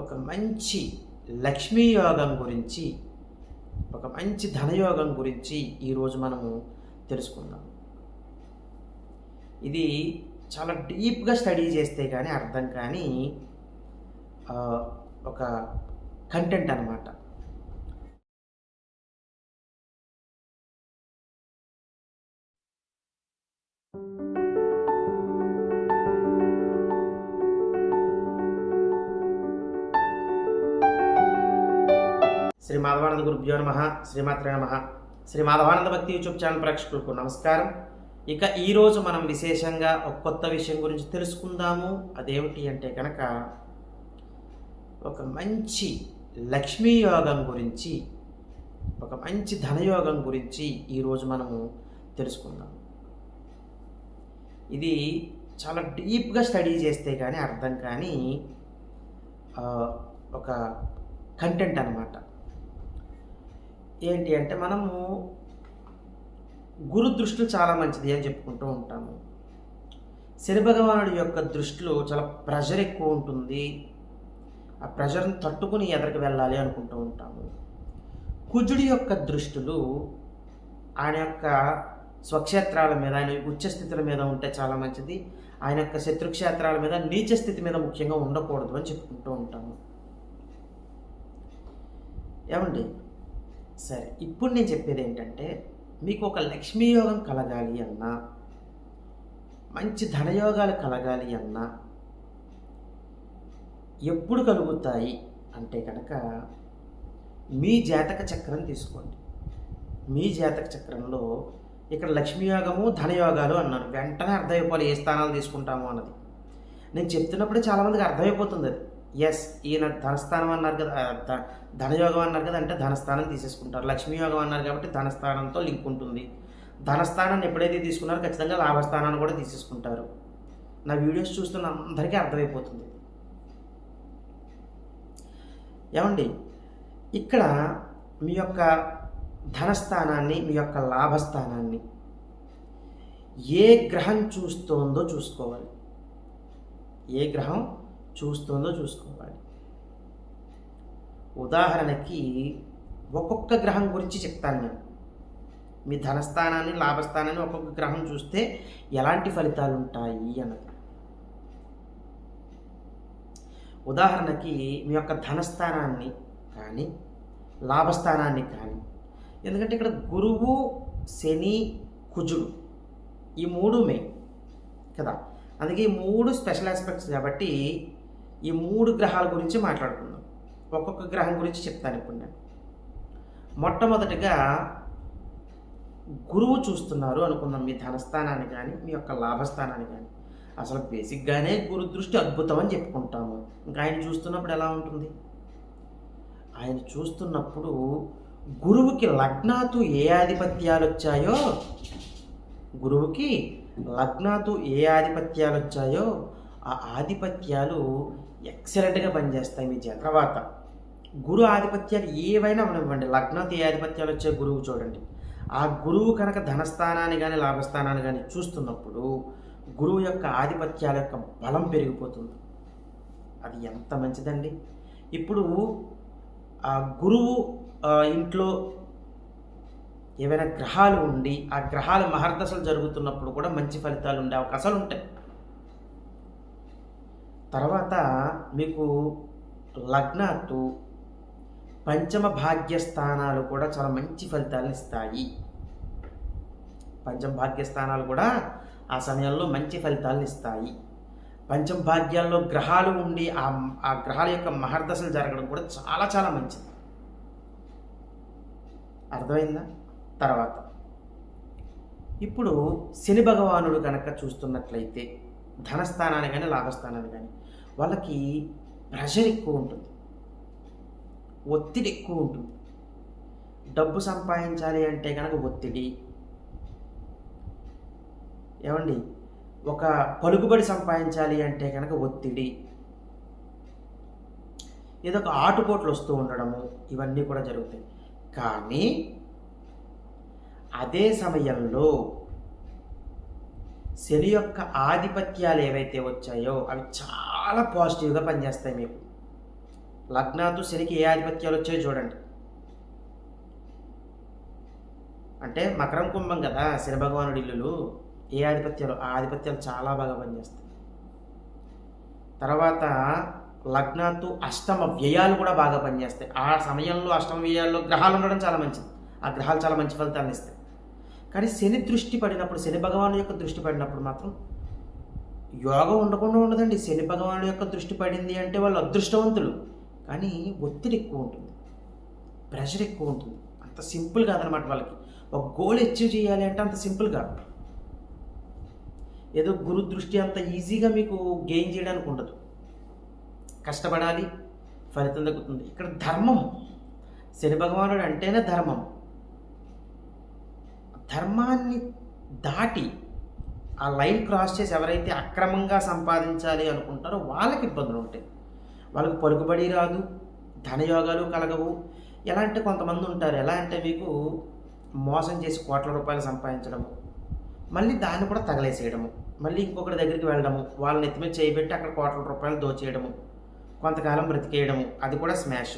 ఒక మంచి లక్ష్మీ యోగం గురించి ఒక మంచి ధనయోగం గురించి ఈరోజు మనము తెలుసుకుందాం. ఇది చాలా డీప్గా స్టడీ చేస్తే కానీ అర్థం కానీ ఒక కంటెంట్ అన్నమాట. శ్రీ మాధవానంద గురుభ్యో నమ శ్రీమాత్రే నమ. శ్రీ మాధవానంద భక్తి యూట్యూబ్ ఛానల్ ప్రేక్షకులకు నమస్కారం. ఇక ఈరోజు మనం విశేషంగా ఒక కొత్త విషయం గురించి తెలుసుకుందాము. అదేమిటి అంటే కనుక ఒక మంచి లక్ష్మీ యోగం గురించి ఒక మంచి ధనయోగం గురించి ఈరోజు మనము తెలుసుకుందాం ఇది చాలా డీప్గా స్టడీ చేస్తే కానీ అర్థం కానీ ఒక కంటెంట్ అన్నమాట. ఏంటి అంటే మనము గురు దృష్టిలు చాలా మంచిది అని చెప్పుకుంటూ ఉంటాము. శని భగవానుడి యొక్క దృష్టిలో చాలా ప్రెషర్ ఎక్కువ ఉంటుంది. ఆ ప్రెషర్ని తట్టుకుని ఎదరికి వెళ్ళాలి అనుకుంటూ ఉంటాము. కుజుడి యొక్క దృష్టిలు ఆయన యొక్క స్వక్షేత్రాల మీద ఆయన ఉచ్చస్థితుల మీద ఉంటే చాలా మంచిది. ఆయన యొక్క శత్రుక్షేత్రాల మీద నీచ స్థితి మీద ముఖ్యంగా ఉండకూడదు అని చెప్పుకుంటూ ఉంటాము. ఏమండి? సరే ఇప్పుడు నేను చెప్పేది ఏంటంటే మీకు ఒక లక్ష్మీ యోగం కలగాలి అన్నా మంచి ధనయోగాలు కలగాలి అన్నా ఎప్పుడు కలుగుతాయి అంటే కనుక మీ జాతక చక్రం తీసుకోండి. మీ జాతక చక్రంలో ఇక్కడ లక్ష్మీ యోగము ధనయోగాలు అన్నాను. వెంటనే అర్థమైపోవాలి ఏ స్థానాలు తీసుకుంటాము అన్నది. నేను చెప్తున్నప్పుడే చాలామందికి అర్థమైపోతుంది అది. ఎస్ ఈయన ధనస్థానం అన్నారు కదా ధనయోగం అన్నారు కదా అంటే ధనస్థానం తీసేసుకుంటారు. లక్ష్మీ యోగం అన్నారు కాబట్టి ధనస్థానంతో లింక్ ఉంటుంది. ధనస్థానాన్ని ఎప్పుడైతే తీసుకున్నారో ఖచ్చితంగా లాభస్థానాన్ని కూడా తీసేసుకుంటారు. నా వీడియోస్ చూస్తున్న అందరికీ అర్థమైపోతుంది. ఏమండి? ఇక్కడ మీ యొక్క ధనస్థానాన్ని మీ యొక్క లాభస్థానాన్ని ఏ గ్రహం చూస్తోందో చూసుకోవాలి. ఏ గ్రహం? చూస్తుందో చూసుకోవాలి. ఉదాహరణకి ఒక్కొక్క గ్రహం గురించి చెప్తాను నేను. మీ ధనస్థానాన్ని లాభస్థానాన్ని ఒక్కొక్క గ్రహం చూస్తే ఎలాంటి ఫలితాలు ఉంటాయి అన్నది. ఉదాహరణకి మీ యొక్క ధనస్థానాన్ని కానీ లాభస్థానాన్ని కానీ ఎందుకంటే ఇక్కడ గురువు శని కుజుడు ఈ మూడు మెయిన్ కదా. అందుకే ఈ మూడు స్పెషల్ ఆస్పెక్ట్స్ కాబట్టి ఈ మూడు గ్రహాల గురించి మాట్లాడుకుందాం. ఒక్కొక్క గ్రహం గురించి చెప్తాను ఇప్పుడు నేను. మొట్టమొదటిగా గురువు చూస్తున్నారు అనుకుందాం మీ ధనస్థానాన్ని కానీ మీ యొక్క లాభస్థానాన్ని కానీ అసలు బేసిక్గానే గురు దృష్టి అద్భుతం అని చెప్పుకుంటాము. ఇంకా ఆయన చూస్తున్నప్పుడు ఎలా ఉంటుంది? ఆయన చూస్తున్నప్పుడు గురువుకి లగ్నాతు ఏ ఆధిపత్యాలు వచ్చాయో గురువుకి లగ్నాతు ఏ ఆధిపత్యాలు వచ్చాయో ఆ ఆధిపత్యాలు ఎక్సలెంట్గా పనిచేస్తాయి మీ జ- తర్వాత గురు ఆధిపత్యాలు ఏవైనా ఉండవండి లగ్నంతో ఏ ఆధిపత్యాలు వచ్చే గురువు చూడండి. ఆ గురువు కనుక ధనస్థానాన్ని కానీ లాభస్థానాన్ని కానీ చూస్తున్నప్పుడు గురువు యొక్క ఆధిపత్యాల యొక్క బలం పెరిగిపోతుంది. అది ఎంత మంచిదండి? ఇప్పుడు ఆ గురువు ఇంట్లో ఏవైనా గ్రహాలు ఉండి ఆ గ్రహాలు మహర్దశలు జరుగుతున్నప్పుడు కూడా మంచి ఫలితాలు ఉండే అవకాశాలు ఉంటాయి. తర్వాత మీకు లగ్నాత్తు పంచమ భాగ్యస్థానాలు కూడా చాలా మంచి ఫలితాలను ఇస్తాయి. పంచమ భాగ్యస్థానాలు కూడా ఆ సమయంలో మంచి ఫలితాలను ఇస్తాయి. పంచమ భాగ్యాల్లో గ్రహాలు ఉండి ఆ ఆ గ్రహాల యొక్క మహర్దశలు జరగడం కూడా చాలా చాలా మంచిది. అర్థమైందా? తర్వాత ఇప్పుడు శని భగవానుడు కనుక చూస్తున్నట్లయితే ధనస్థానాన్ని కానీ లాభస్థానాన్ని కానీ వాళ్ళకి ప్రెషర్ ఎక్కువ ఉంటుంది. ఒత్తిడి ఎక్కువ ఉంటుంది. డబ్బు సంపాదించాలి అంటే కనుక ఒత్తిడి. ఏమండి? ఒక పలుకుబడి సంపాదించాలి అంటే కనుక ఒత్తిడి. ఏదో ఒక ఆటుపోట్లు వస్తూ ఉండడము ఇవన్నీ కూడా జరుగుతాయి. కానీ అదే సమయంలో శని యొక్క ఆధిపత్యాలు ఏవైతే వచ్చాయో అవి చాలా చాలా పాజిటివ్గా పనిచేస్తాయి మీకు. లగ్నాతు శనికి ఏ ఆధిపత్యాలు వచ్చాయో చూడండి. అంటే మకరం కుంభం కదా శని భగవానుడి ఇల్లులు ఏ ఆధిపత్యాలు? ఆ ఆధిపత్యాలు చాలా బాగా పనిచేస్తాయి. తర్వాత లగ్నాతు అష్టమ వ్యయాలు కూడా బాగా పనిచేస్తాయి. ఆ సమయంలో అష్టమ వ్యయాల్లో గ్రహాలు ఉండడం చాలా మంచిది. ఆ గ్రహాలు చాలా మంచి ఫలితాన్ని ఇస్తాయి. కానీ శని దృష్టి పడినప్పుడు శని భగవాను యొక్క దృష్టి పడినప్పుడు మాత్రం యోగం ఉండకుండా ఉండదండి. శని భగవాను యొక్క దృష్టి పడింది అంటే వాళ్ళు అదృష్టవంతులు. కానీ ఒత్తిడి ఎక్కువ ఉంటుంది. ప్రెషర్ ఎక్కువ ఉంటుంది. అంత సింపుల్ కాదనమాట వాళ్ళకి. ఒక గోల్ అచీవ్ చేయాలి అంటే అంత సింపుల్ కాదు. ఏదో గురు దృష్టి అంత ఈజీగా మీకు గెయిన్ చేయడానికి ఉండదు. కష్టపడాలి ఫలితం దక్కుతుంది. ఇక్కడ ధర్మం. శని భగవానుడు అంటేనే ధర్మం. ధర్మాన్ని దాటి ఆ లైన్ క్రాస్ చేసి ఎవరైతే అక్రమంగా సంపాదించాలి అనుకుంటారో వాళ్ళకి ఇబ్బందులు ఉంటాయి. వాళ్ళకి పలుకుబడి రాదు ధనయోగాలు కలగవు. ఎలా అంటే కొంతమంది ఉంటారు ఎలా అంటే మీకు మోసం చేసి కోట్ల రూపాయలు సంపాదించడము మళ్ళీ దాన్ని కూడా తగలేసేయడము మళ్ళీ ఇంకొకటి దగ్గరికి వెళ్ళడము వాళ్ళని ఎత్తిమీద చేయబెట్టి అక్కడ కోట్ల రూపాయలు దోచేయడము కొంతకాలం బ్రతికేయడము అది కూడా స్మాష్.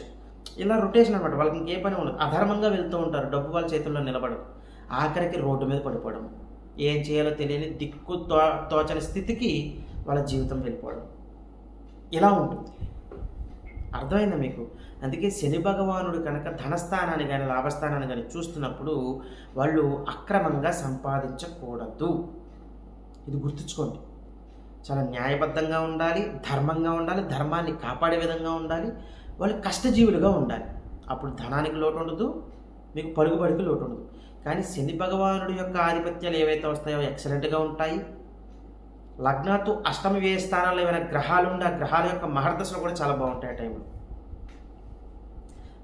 ఇలా రొటేషన్ అనమాట వాళ్ళకి ఇంకే పని ఉండదు. అధర్మంగా వెళ్తూ ఉంటారు. డబ్బు వాళ్ళ చేతుల్లో నిలబడదు. ఆఖరికి రోడ్డు మీద పడిపోవడం ఏం చేయాలో తెలియని దిక్కు తో తోచని స్థితికి వాళ్ళ జీవితం వెళ్ళిపోవడం. ఇలా ఉంటుంది. అర్థమైందా మీకు? అందుకే శని భగవానుడు కనుక ధనస్థానాన్ని కానీ లాభస్థానాన్ని కానీ చూస్తున్నప్పుడు వాళ్ళు అక్రమంగా సంపాదించకూడదు. ఇది గుర్తుంచుకోండి. చాలా న్యాయబద్ధంగా ఉండాలి ధర్మంగా ఉండాలి ధర్మాన్ని కాపాడే విధంగా ఉండాలి వాళ్ళు కష్టజీవులుగా ఉండాలి. అప్పుడు ధనానికి లోటు ఉండదు మీకు పరుగుబడికి లోటు ఉండదు. కానీ శని భగవానుడి యొక్క ఆధిపత్యాలు ఏవైతే వస్తాయో ఎక్సలెంట్గా ఉంటాయి. లగ్నాతో అష్టమి వ్యయ స్థానాల్లో ఏమైనా గ్రహాలు ఉండి ఆ గ్రహాల యొక్క మహర్దశలు కూడా చాలా బాగుంటాయి ఆ టైంలో.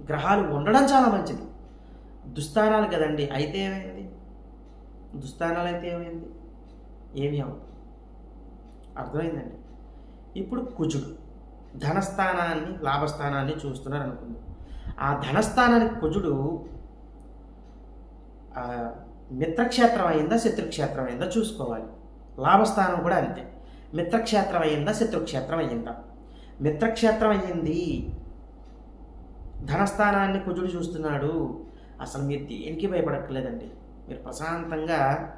గ్రహాలు ఉండడం చాలా మంచిది. దుస్థానాలు కదండి అయితే ఏమైంది? దుస్థానాలు అయితే ఏమైంది? ఏమి అవ్వదు అర్థమైందండి? ఇప్పుడు కుజుడు ధనస్థానాన్ని లాభస్థానాన్ని చూస్తున్నారు అనుకుంది ఆ ధనస్థానానికి కుజుడు మిత్రక్షేత్రం అయిందా శత్రుక్షేత్రం అయిందా చూసుకోవాలి. లాభస్థానం కూడా అంతే. మిత్రక్షేత్రం అయిందా శత్రుక్షేత్రం అయ్యిందా? మిత్రక్షేత్రం అయ్యింది. ధనస్థానాన్ని కుజుడు చూస్తున్నాడు. అసలు మీరు దేనికి భయపడక్కర్లేదండి. మీరు ప్రశాంతంగా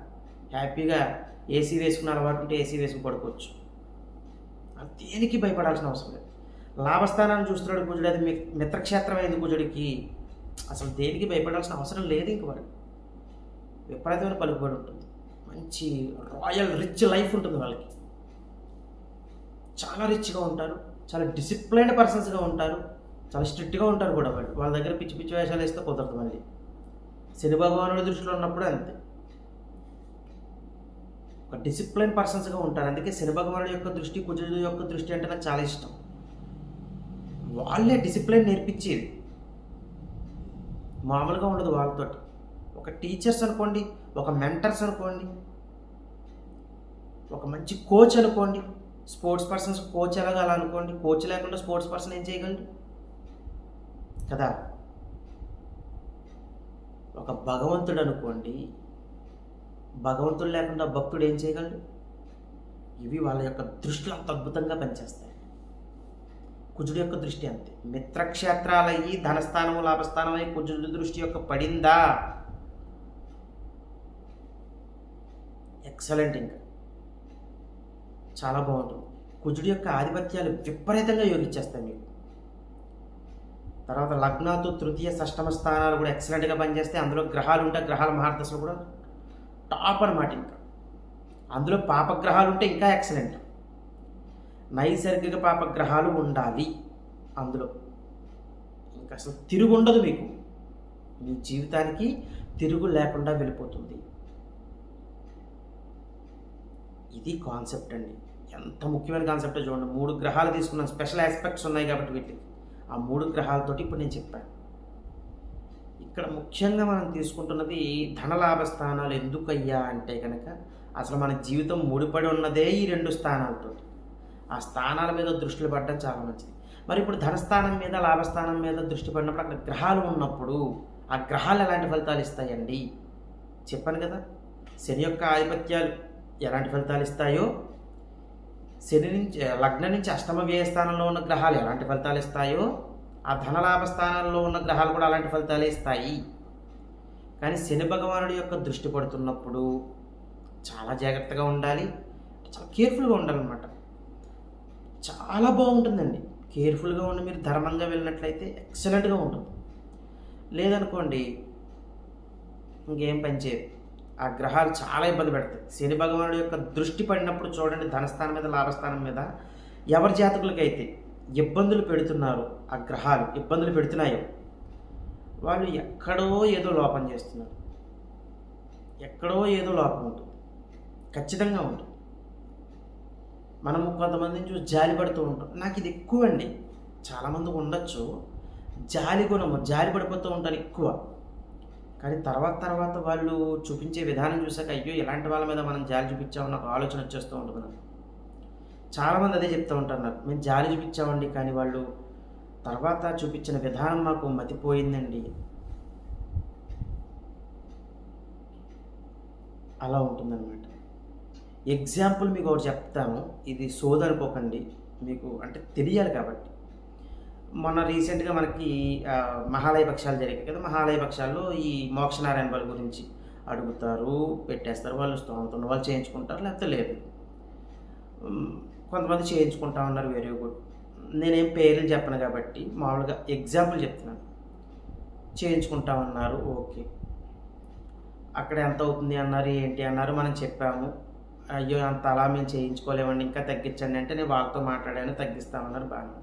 హ్యాపీగా ఏసీ వేసుకున్న అలవాటు ఉంటే ఏసీ వేసుకు పడుకోవచ్చు. అది దేనికి భయపడాల్సిన అవసరం లేదు. లాభస్థానాన్ని చూస్తున్నాడు కుజుడు. అది మిత్రక్షేత్రం అయింది కుజుడికి. అసలు దేనికి భయపడాల్సిన అవసరం లేదు ఇంక వాడు విపరీతమైన పలుకుబడి ఉంటుంది. మంచి రాయల్ రిచ్ లైఫ్ ఉంటుంది వాళ్ళకి. చాలా రిచ్గా ఉంటారు చాలా డిసిప్లైన్డ్ పర్సన్స్గా ఉంటారు చాలా స్ట్రిక్ట్గా ఉంటారు కూడా వాళ్ళు. వాళ్ళ దగ్గర పిచ్చి పిచ్చి వేషాలు వేస్తే కుదరదు మళ్ళీ. శని భగవానుడి దృష్టిలో ఉన్నప్పుడు అంతే. ఒక డిసిప్లైన్ పర్సన్స్గా ఉంటారు. అందుకే శని భగవానుడి యొక్క దృష్టి కుజుడు యొక్క దృష్టి అంటే నాకు చాలా ఇష్టం. వాళ్ళే డిసిప్లైన్ నేర్పించేది. మామూలుగా ఉండదు వాళ్ళతోటి. ఒక టీచర్స్ అనుకోండి ఒక మెంటర్స్ అనుకోండి ఒక మంచి కోచ్ అనుకోండి స్పోర్ట్స్ పర్సన్స్ కోచ్ ఎలాగ అనుకోండి కోచ్ లేకుండా స్పోర్ట్స్ పర్సన్ ఏం చేయగలడు? కదా? ఒక భగవంతుడు అనుకోండి భగవంతుడు లేకుండా భక్తుడు ఏం చేయగలడు? ఇవి వాళ్ళ యొక్క దృష్టిలో అంత అద్భుతంగా పనిచేస్తాయి. కుజుడు యొక్క దృష్టి అంతే. మిత్రక్షేత్రాలయ్యి ధనస్థానము లాభస్థానమై కుజుడి దృష్టి యొక్క పడిందా? ఎక్సలెంట్ ఇంకా. చాలా బాగుంటుంది. కుజుడి యొక్క ఆధిపత్యాలు విపరీతంగా యోగించేస్తాయి మీకు. తర్వాత లగ్నతో తృతీయ షష్టమ స్థానాలు కూడా ఎక్సలెంట్గా పనిచేస్తాయి. అందులో గ్రహాలు ఉంటే గ్రహాల మహార్దశలు కూడా టాప్ అనమాట ఇంకా. అందులో పాపగ్రహాలు ఉంటే ఇంకా ఎక్సలెంట్ నైసర్గిక పాపగ్రహాలు ఉండాలి అందులో. ఇంకా అసలు తిరుగు ఉండదు మీకు. మీ జీవితానికి తిరుగు లేకుండా వెళ్ళిపోతుంది. ఇది కాన్సెప్ట్ అండి. ఎంత ముఖ్యమైన కాన్సెప్ట్ చూడండి. మూడు గ్రహాలు తీసుకున్న స్పెషల్ ఆస్పెక్ట్స్ ఉన్నాయి కాబట్టి వీటికి. ఆ మూడు గ్రహాలతోటి ఇప్పుడు నేను చెప్పాను. ఇక్కడ ముఖ్యంగా మనం తీసుకుంటున్నది ధనలాభ స్థానాలు ఎందుకయ్యా అంటే కనుక అసలు మన జీవితం ముడిపడి ఉన్నదే ఈ రెండు స్థానాలతో ఆ స్థానాల మీద దృష్టిలు పడడం చాలా మంచిది. మరి ఇప్పుడు ధనస్థానం మీద లాభస్థానం మీద దృష్టి పడినప్పుడు అక్కడ గ్రహాలు ఉన్నప్పుడు ఆ గ్రహాలు ఎలాంటి ఫలితాలు ఇస్తాయండి? చెప్పాను కదా. శని యొక్క ఆధిపత్యాలు. ఎలాంటి ఫలితాలు ఇస్తాయో? శని నుంచి లగ్నం నుంచి అష్టమ వ్యయ స్థానంలో ఉన్న గ్రహాలు ఎలాంటి ఫలితాలు ఇస్తాయో? ఆ ధనలాభ స్థానంలో ఉన్న గ్రహాలు కూడా అలాంటి ఫలితాలే ఇస్తాయి. కానీ శని భగవానుడి యొక్క దృష్టి పడుతున్నప్పుడు చాలా జాగ్రత్తగా ఉండాలి. చాలా కేర్ఫుల్గా ఉండాలన్నమాట. చాలా బాగుంటుందండి. కేర్ఫుల్గా ఉండి మీరు ధర్మంగా వెళ్ళినట్లయితే ఎక్సలెంట్గా ఉంటుంది. లేదనుకోండి ఇంకేం పనిచేయదు ఆ గ్రహాలు చాలా ఇబ్బంది పెడతాయి. శని భగవానుడు యొక్క దృష్టి పడినప్పుడు చూడండి ధనస్థానం మీద లాభస్థానం మీద ఎవరి జాతకులకైతే ఇబ్బందులు పెడుతున్నారు ఆ గ్రహాలు ఇబ్బందులు పెడుతున్నాయో వాళ్ళు ఎక్కడో ఏదో లోపం చేస్తున్నారు. ఎక్కడో ఏదో లోపం ఉంటుంది. ఖచ్చితంగా ఉంటుంది. మనము కొంతమందిని చూసి జాలి పడుతూ ఉంటాం. నాకు ఇది ఎక్కువ అండి చాలామందికి ఉండొచ్చు. జాలి గుణము జాలి పడిపోతూ ఉంటారు ఎక్కువ. కానీ తర్వాత తర్వాత వాళ్ళు చూపించే విధానం చూసాక అయ్యో ఇలాంటి వాళ్ళ మీద మనం జాలి చూపించామని ఒక ఆలోచన వచ్చేస్తూ ఉంటుంది నాకు చాలామంది అదే చెప్తూ ఉంటారు నాకు మేము జాలి చూపించామండి కానీ వాళ్ళు తర్వాత చూపించిన విధానం మాకు మతిపోయిందండి. అలా ఉంటుందన్నమాట. ఎగ్జాంపుల్ మీకు ఒకటి చెప్తాను ఇది సోదనుకోకండి మీకు అంటే తెలియాలి కాబట్టి. మొన్న రీసెంట్గా మనకి మహాలయ పక్షాలు జరిగాయి కదా మహాలయ పక్షాల్లో ఈ మోక్షనారాయణ వాళ్ళ గురించి అడుగుతారు పెట్టేస్తారు వాళ్ళు స్తోమత ఉన్న వాళ్ళు చేయించుకుంటారు లేకపోతే లేదు. కొంతమంది చేయించుకుంటా ఉన్నారు వెరీ గుడ్ నేనేం పేర్లు చెప్పను కాబట్టి మామూలుగా ఎగ్జాంపుల్ చెప్తున్నాను. చేయించుకుంటా ఉన్నారు ఓకే. అక్కడ ఎంత అవుతుంది అన్నారు ఏంటి అన్నారు మనం చెప్పాము. అయ్యో అంత అలా మేము చేయించుకోలేమండి ఇంకా తగ్గించండి అంటే నేను వాళ్ళతో మాట్లాడాను తగ్గిస్తామన్నారు బాగానే.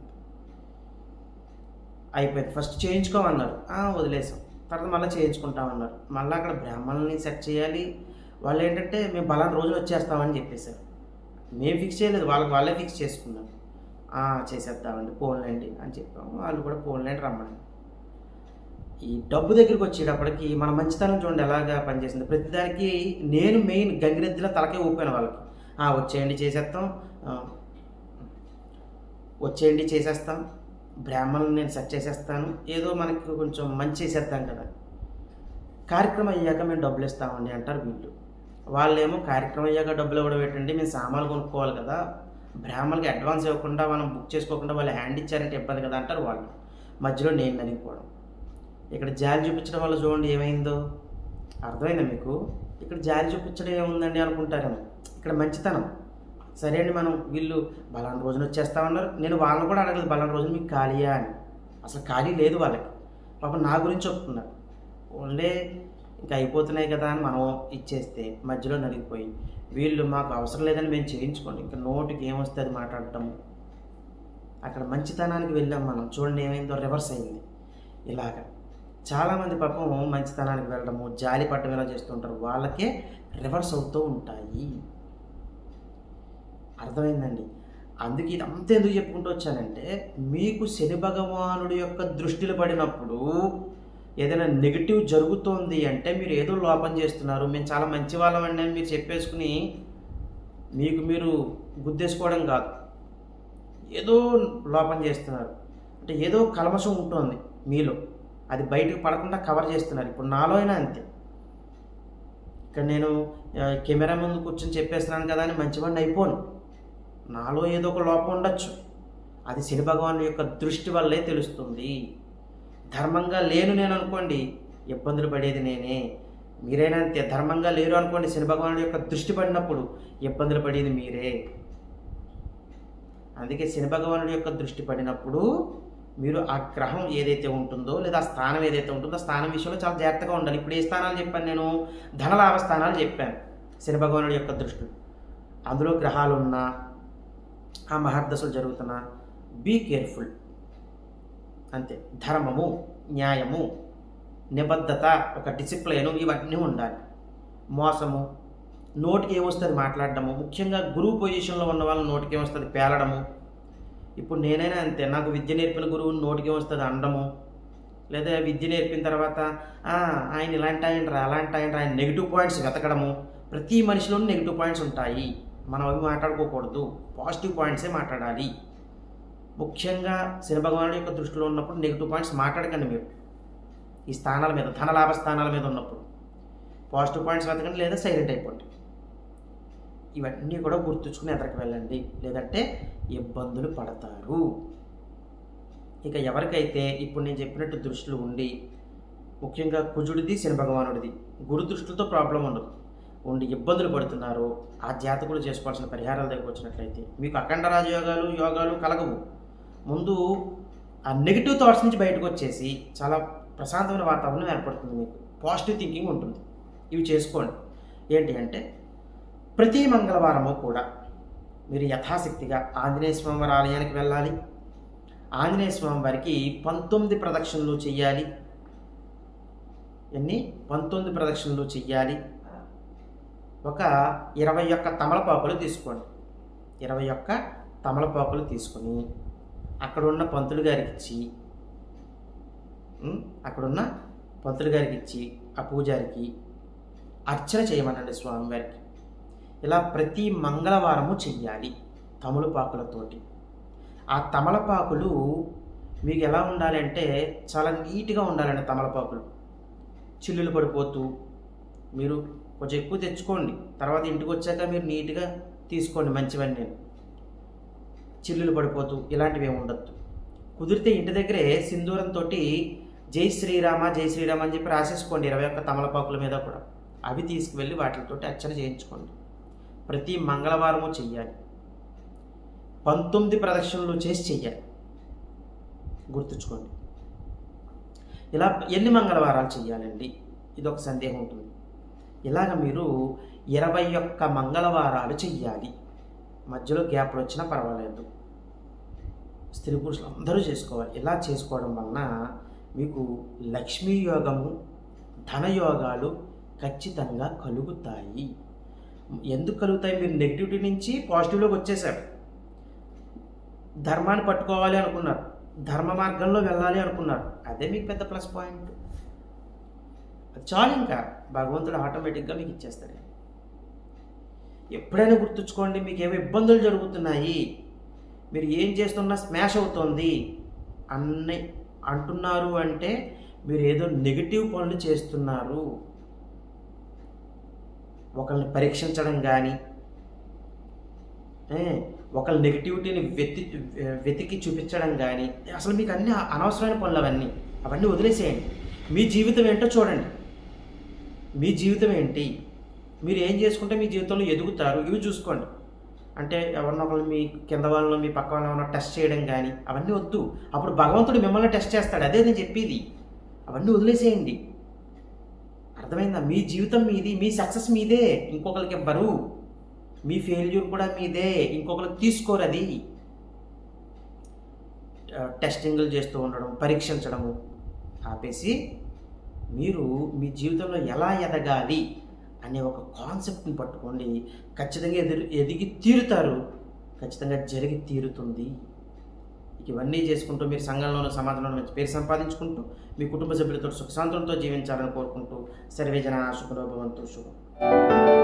అయిపోయింది. ఫస్ట్ చేయించుకోమన్నారు. వదిలేసాం. తర్వాత మళ్ళీ చేయించుకుంటామన్నారు. మళ్ళీ అక్కడ బ్రాహ్మణుల్ని సెట్ చేయాలి. వాళ్ళు ఏంటంటే మేము బలాన్ని రోజులు వచ్చేస్తామని చెప్పేశారు. మేము ఫిక్స్ చేయలేదు. వాళ్ళకి వాళ్ళే ఫిక్స్ చేసుకున్నాం చేసేద్దామండి పోన్లేండి అని చెప్పాము. వాళ్ళు కూడా పోన్లేండి రమ్మని. ఈ డబ్బు దగ్గరికి వచ్చేటప్పటికి మన మంచితనం చూడండి ఎలాగా పనిచేసింది. ప్రతిదానికి నేను మెయిన్ గంగిరెద్దులో తలకే ఊపాను వాళ్ళకి. వచ్చేయండి చేసేస్తాం. వచ్చేయండి చేసేస్తాం. బ్రాహ్మణులు నేను సెట్ చేసేస్తాను. ఏదో మనకి కొంచెం మంచి చేసేద్దాం కదా. కార్యక్రమం అయ్యాక మేము డబ్బులు ఇస్తామండి అంటారు వీళ్ళు. వాళ్ళేమో కార్యక్రమం అయ్యాక డబ్బులు ఇవ్వడం ఏంటండి మేము సామాన్లు కొనుక్కోవాలి కదా. బ్రాహ్మణులకి అడ్వాన్స్ ఇవ్వకుండా మనం బుక్ చేసుకోకుండా వాళ్ళు హ్యాండ్ ఇచ్చారంటే ఇబ్బంది కదా అంటారు వాళ్ళు. మధ్యలో నేను నలిగిపోవడం. ఇక్కడ జాలి చూపించడం వల్ల చూడండి ఏమైందో. అర్థమైందా మీకు? ఇక్కడ జాలి చూపించడం ఏముందండి అనుకుంటారేమో. ఇక్కడ మంచితనం. సరే అండి మనం వీళ్ళు బలానా రోజున వచ్చేస్తామన్నారు నేను వాళ్ళని కూడా అడగలేదు బలానా రోజున మీకు ఖాళీయా అని. అసలు ఖాళీ లేదు వాళ్ళకి. పాపం నా గురించి చెప్తున్నారు ఓన్లీ ఇంకా అయిపోతున్నాయి కదా అని మనం ఇచ్చేస్తే మధ్యలో నలిగిపోయి వీళ్ళు మాకు అవసరం లేదని మేము చేయించుకోండి. ఇంకా నోటికి ఏమొస్తే అది మాట్లాడటం. అక్కడ మంచితనానికి వెళ్ళాం మనం. చూడండి ఏమైందో రివర్స్ అయింది. ఇలాగా. చాలామంది పాపం మంచితనానికి వెళ్ళడము జాలి పట్టడం ఇలా చేస్తుంటారు వాళ్ళకే రివర్స్ అవుతూ ఉంటాయి. అర్థమైందండి. అందుకే ఇది అంత ఎందుకు చెప్పుకుంటూ వచ్చానంటే మీకు శని భగవానుడి యొక్క దృష్టిలో పడినప్పుడు ఏదైనా నెగిటివ్ జరుగుతోంది అంటే మీరు ఏదో లోపం చేస్తున్నారు. మేము చాలా మంచి వాళ్ళమండి అని మీరు చెప్పేసుకుని మీకు మీరు గుద్దేసుకోవడం కాదు. ఏదో లోపం చేస్తున్నారు. అంటే ఏదో కల్మషం ఉంటుంది మీలో. అది బయటకు పడకుండా కవర్ చేస్తున్నారు. ఇప్పుడు నాలో అయినా అంతే. ఇక్కడ నేను కెమెరా ముందు కూర్చొని చెప్పేస్తున్నాను కదా అని మంచివాడిని అయిపోను. నాలో ఏదో ఒక లోపం ఉండొచ్చు. అది శని భగవాను యొక్క దృష్టి వల్లే తెలుస్తుంది. ధర్మంగా లేను నేను అనుకోండి ఇబ్బందులు పడేది నేనే. మీరైనా అంతే ధర్మంగా లేరు అనుకోండి శని భగవానుడి యొక్క దృష్టి పడినప్పుడు ఇబ్బందులు పడేది మీరే. అందుకే శని భగవానుడి యొక్క దృష్టి పడినప్పుడు మీరు ఆ గ్రహం ఏదైతే ఉంటుందో లేదా ఆ స్థానం ఏదైతే ఉంటుందో ఆ స్థానం విషయంలో చాలా జాగ్రత్తగా ఉండాలి. ఇప్పుడు ఏ స్థానాలు చెప్పాను నేను? ధనలాభ స్థానాలు చెప్పాను. శని భగవానుడి యొక్క దృష్టి. అందులో గ్రహాలు ఉన్నా ఆ మహర్దశలు జరుగుతున్నా. బీ కేర్ఫుల్ అంతే. ధర్మము న్యాయము నిబద్ధత ఒక డిసిప్లైను ఇవన్నీ ఉండాలి. మోసము నోటికి ఏమొస్తుంది మాట్లాడడము ముఖ్యంగా గురువు పొజిషన్లో ఉన్న వాళ్ళ నోటికి ఏమొస్తుంది పేలడము. ఇప్పుడు నేనైనా అంతే నాకు విద్య నేర్పిన గురువు నోటికి ఏమొస్తుంది అండము లేదా విద్య నేర్పిన తర్వాత ఆయన ఇలాంటి ఆయన రా అలాంటి ఆయన రా" ఆయన నెగిటివ్ పాయింట్స్ వెతకడము. ప్రతి మనిషిలోనూ నెగిటివ్ పాయింట్స్ ఉంటాయి. మనం అవి మాట్లాడుకోకూడదు. పాజిటివ్ పాయింట్సే మాట్లాడాలి. ముఖ్యంగా శని భగవానుడి యొక్క దృష్టిలో ఉన్నప్పుడు నెగిటివ్ పాయింట్స్ మాట్లాడకండి మీరు. ఈ స్థానాల మీద ధనలాభ స్థానాల మీద ఉన్నప్పుడు. పాజిటివ్ పాయింట్స్ వెతకండి లేదా సైలెంట్ అయిపోండి. ఇవన్నీ కూడా గుర్తుంచుకుని ఎదరికి వెళ్ళండి. లేదంటే ఇబ్బందులు పడతారు. ఇక ఎవరికైతే ఇప్పుడు నేను చెప్పినట్టు దృష్టిలు ఉండి ముఖ్యంగా కుజుడిది శని భగవానుడిది గురు దృష్టితో ప్రాబ్లం ఉండదు. ఉండి ఇబ్బందులు పడుతున్నారు ఆ జాతకులు చేసుకోవాల్సిన పరిహారాల దగ్గరకు వచ్చినట్లయితే మీకు అఖండ రాజయోగాలు యోగాలు కలగవు. ముందు ఆ నెగిటివ్ థాట్స్ నుంచి బయటకు వచ్చేసి చాలా ప్రశాంతమైన వాతావరణం ఏర్పడుతుంది మీకు. పాజిటివ్ థింకింగ్ ఉంటుంది. ఇవి చేసుకోండి. ఏంటి అంటే ప్రతి మంగళవారము కూడా మీరు యథాశక్తిగా ఆంజనేయ స్వామి వారి ఆలయానికి వెళ్ళాలి. ఆంజనేయ స్వామి వారికి పంతొమ్మిది ప్రదక్షిణలు చెయ్యాలి ఎన్ని? పంతొమ్మిది ప్రదక్షిణలు చెయ్యాలి ఒక ఇరవై ఒక్క తమలపాకులు తీసుకోండి. ఇరవై ఒక్క తమలపాకులు తీసుకొని అక్కడున్న పంతులు గారికి ఇచ్చి అక్కడున్న పంతులు గారికి ఇచ్చి ఆ పూజారికి అర్చన చేయమనండి స్వామివారికి. ఇలా ప్రతి మంగళవారము చెయ్యాలి తమలపాకులతోటి. ఆ తమలపాకులు మీకు ఎలా ఉండాలి అంటే చాలా నీట్గా ఉండాలండి తమలపాకులు. చిల్లులు పడిపోతూ మీరు కొంచెం ఎక్కువ తెచ్చుకోండి. తర్వాత ఇంటికి వచ్చాక మీరు నీట్గా తీసుకోండి మంచివన్నీ. చిల్లులు పడిపోతూ ఇలాంటివి ఏమి ఉండొద్దు. కుదిరితే ఇంటి దగ్గరే సింధూరంతో జై శ్రీరామ జై శ్రీరామ అని చెప్పి రాసేసుకోండి ఇరవై ఒక్క తమలపాకుల మీద కూడా. అవి తీసుకువెళ్ళి వాటితో అర్చన చేయించుకోండి. ప్రతి మంగళవారము చెయ్యాలి. పంతొమ్మిది ప్రదక్షిణలు చేసి చెయ్యాలి. గుర్తుంచుకోండి. ఇలా ఎన్ని మంగళవారాలు చెయ్యాలండి? ఇది ఒక సందేహం ఉంటుంది. ఇలాగ మీరు ఇరవై ఒక్క మంగళవారాలు చెయ్యాలి. మధ్యలో గ్యాప్లు వచ్చినా పర్వాలేదు. స్త్రీ పురుషులు అందరూ చేసుకోవాలి. ఇలా చేసుకోవడం వలన మీకు లక్ష్మీ యోగము ధనయోగాలు ఖచ్చితంగా కలుగుతాయి. ఎందుకు కలుగుతాయి? మీరు నెగిటివిటీ నుంచి పాజిటివ్లోకి వచ్చేసారు. ధర్మాన్ని పట్టుకోవాలి అనుకున్నారు. ధర్మ మార్గంలో వెళ్ళాలి అనుకున్నారు. అదే మీకు పెద్ద ప్లస్ పాయింట్. చాలు ఇంకా భగవంతుడు ఆటోమేటిక్గా మీకు ఇచ్చేస్తాడు. ఎప్పుడైనా గుర్తుంచుకోండి మీకు ఏవో ఇబ్బందులు జరుగుతున్నాయి మీరు ఏం చేస్తున్నా స్మాష్ అవుతోంది అన్ని అంటున్నారు అంటే మీరు ఏదో నెగిటివ్ పనులు చేస్తున్నారు. ఒకరిని పరీక్షించడం కానీ ఒకళ్ళ నెగిటివిటీని వెతి వెతికి చూపించడం కానీ అసలు మీకు అన్ని అనవసరమైన పనులు అవన్నీ అవన్నీ వదిలేసేయండి. మీ జీవితం ఏంటో చూడండి. మీ జీవితం ఏంటి? మీరు ఏం చేసుకుంటే మీ జీవితంలో ఎదుగుతారు? ఇవి చూసుకోండి. అంటే ఎవరినొకరు మీ కింద వాళ్ళను మీ పక్క వాళ్ళని టెస్ట్ చేయడం కానీ అవన్నీ వద్దు. అప్పుడు భగవంతుడు మిమ్మల్ని టెస్ట్ చేస్తాడు. అదే నేను చెప్పేది. అవన్నీ వదిలేసేయండి. అర్థమైందా? మీ జీవితం మీది మీ సక్సెస్ మీదే. ఇంకొకరికి ఇవ్వరు. మీ ఫెయిల్యూర్ కూడా మీదే. ఇంకొకరికి తీసుకోరు అది. టెస్టింగ్లు చేస్తూ ఉండడం పరీక్షించడము ఆపేసి మీరు మీ జీవితంలో ఎలా ఎదగాలి అనే ఒక కాన్సెప్ట్ని పట్టుకోండి. ఖచ్చితంగా ఎదురు ఎదిగి తీరుతారు. ఖచ్చితంగా జరిగి తీరుతుంది. ఇవన్నీ చేసుకుంటూ మీరు సంఘంలోనూ సమాజంలోనూ మంచి పేరు సంపాదించుకుంటూ మీ కుటుంబ సభ్యులతో సుఖశాంతులతో జీవించాలని కోరుకుంటూ సర్వేజన శుభ్రోభవంతో శుభం.